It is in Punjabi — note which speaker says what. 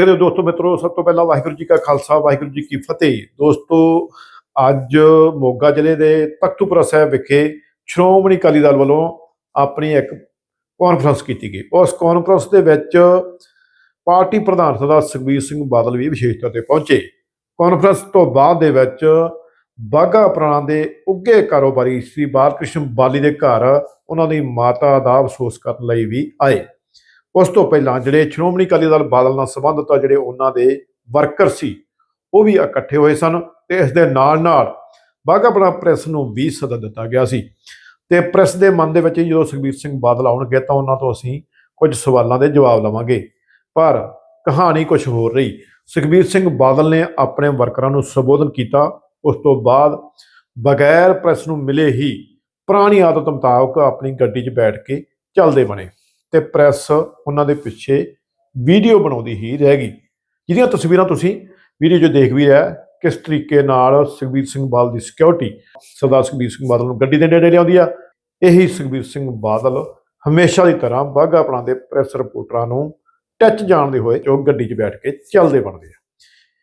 Speaker 1: ਮੇਰੇ ਦੋਸਤੋ ਮਿੱਤਰੋ, ਸਭ ਤੋਂ ਪਹਿਲਾਂ ਵਾਹਿਗੁਰੂ ਜੀ ਕਾ ਖਾਲਸਾ, ਵਾਹਿਗੁਰੂ ਜੀ ਕੀ ਫਤਿਹ। ਦੋਸਤੋ, ਅੱਜ ਮੋਗਾ ਜ਼ਿਲ੍ਹੇ ਦੇ ਤਖਤੂਪੁਰਾ ਸਾਹਿਬ ਵਿਖੇ ਸ਼੍ਰੋਮਣੀ ਅਕਾਲੀ ਦਲ ਵੱਲੋਂ ਆਪਣੀ ਇੱਕ ਕਾਨਫਰੰਸ ਕੀਤੀ ਗਈ। ਉਸ ਕਾਨਫਰੰਸ ਦੇ ਵਿੱਚ ਪਾਰਟੀ ਪ੍ਰਧਾਨ ਸਰਦਾਰ ਸੁਖਬੀਰ ਸਿੰਘ ਬਾਦਲ ਵੀ ਵਿਸ਼ੇਸ਼ ਤੌਰ ਤੇ ਪਹੁੰਚੇ। ਕਾਨਫਰੰਸ ਤੋਂ ਬਾਅਦ ਦੇ ਵਿੱਚ ਬਾਗਾ ਪ੍ਰਾਣਾ ਦੇ ਉੱਗੇ ਕਾਰੋਬਾਰੀ ਸ੍ਰੀ ਬਾਲਕ੍ਰਿਸ਼ਨ ਬਾਲੀ ਦੇ ਘਰ ਉਹਨਾਂ ਦੀ ਮਾਤਾ ਦਾ ਅਫਸੋਸ ਕਰਨ ਲਈ ਵੀ ਆਏ। ਉਸ ਤੋਂ ਪਹਿਲਾਂ ਜਿਹੜੇ ਸ਼੍ਰੋਮਣੀ ਅਕਾਲੀ ਦਲ ਬਾਦਲ ਨਾਲ ਸੰਬੰਧਿਤ ਆ, ਜਿਹੜੇ ਉਹਨਾਂ ਦੇ ਵਰਕਰ ਸੀ, ਉਹ ਵੀ ਇਕੱਠੇ ਹੋਏ ਸਨ ਤੇ ਇਸ ਦੇ ਨਾਲ ਨਾਲ ਬਾਘਾਪੁਰਾ ਪ੍ਰੈਸ ਨੂੰ ਵੀ ਸੱਦਾ ਦਿੱਤਾ ਗਿਆ ਸੀ। ਤੇ ਪ੍ਰੈਸ ਦੇ ਮਨ ਦੇ ਵਿੱਚ ਜਦੋਂ ਸੁਖਬੀਰ ਸਿੰਘ ਬਾਦਲ ਆਉਣਗੇ ਤਾਂ ਉਹਨਾਂ ਤੋਂ ਅਸੀਂ ਕੁਝ ਸਵਾਲਾਂ ਦੇ ਜਵਾਬ ਲਵਾਂਗੇ। ਪਰ ਕਹਾਣੀ ਕੁਝ ਹੋਰ ਰਹੀ। ਸੁਖਬੀਰ ਸਿੰਘ ਬਾਦਲ ਨੇ ਆਪਣੇ ਵਰਕਰਾਂ ਨੂੰ ਸੰਬੋਧਨ ਕੀਤਾ। ਉਸ ਤੋਂ ਬਾਅਦ ਬਗੈਰ ਪ੍ਰੈਸ ਨੂੰ ਮਿਲੇ ਹੀ ਪੁਰਾਣੀ ਆਦਤ ਮੁਤਾਬਕ ਆਪਣੀ ਗੱਡੀ 'ਚ ਬੈਠ ਕੇ ਚੱਲਦੇ ਬਣੇ। ਤੇ ਪ੍ਰੈਸ ਉਹਨਾਂ ਦੇ ਪਿੱਛੇ ਵੀਡੀਓ ਬਣਾਉਂਦੀ ਹੀ ਰਹਿ ਗਈ। ਜਿਹਦੀਆਂ ਤਸਵੀਰਾਂ ਤੁਸੀਂ ਵੀਡੀਓ 'ਚ ਦੇਖ ਵੀ ਰਿਹਾ, ਕਿਸ ਤਰੀਕੇ ਨਾਲ ਸੁਖਬੀਰ ਸਿੰਘ ਬਾਦਲ ਦੀ ਸਿਕਿਉਰਿਟੀ ਸਰਦਾਰ ਸੁਖਬੀਰ ਸਿੰਘ ਬਾਦਲ ਨੂੰ ਗੱਡੀ ਦੇ ਨੇੜੇ ਲਿਆਉਂਦੀ ਆ। ਇਹੀ ਸੁਖਬੀਰ ਸਿੰਘ ਬਾਦਲ ਹਮੇਸ਼ਾ ਦੀ ਤਰ੍ਹਾਂ ਬਾਘਾ ਆਪਣਾ ਦੇ ਪ੍ਰੈਸ ਰਿਪੋਰਟਰਾਂ ਨੂੰ ਟੱਚ ਜਾਣਦੇ ਹੋਏ ਜੋ ਗੱਡੀ 'ਚ ਬੈਠ ਕੇ ਚੱਲਦੇ ਬਣਦੇ ਆ।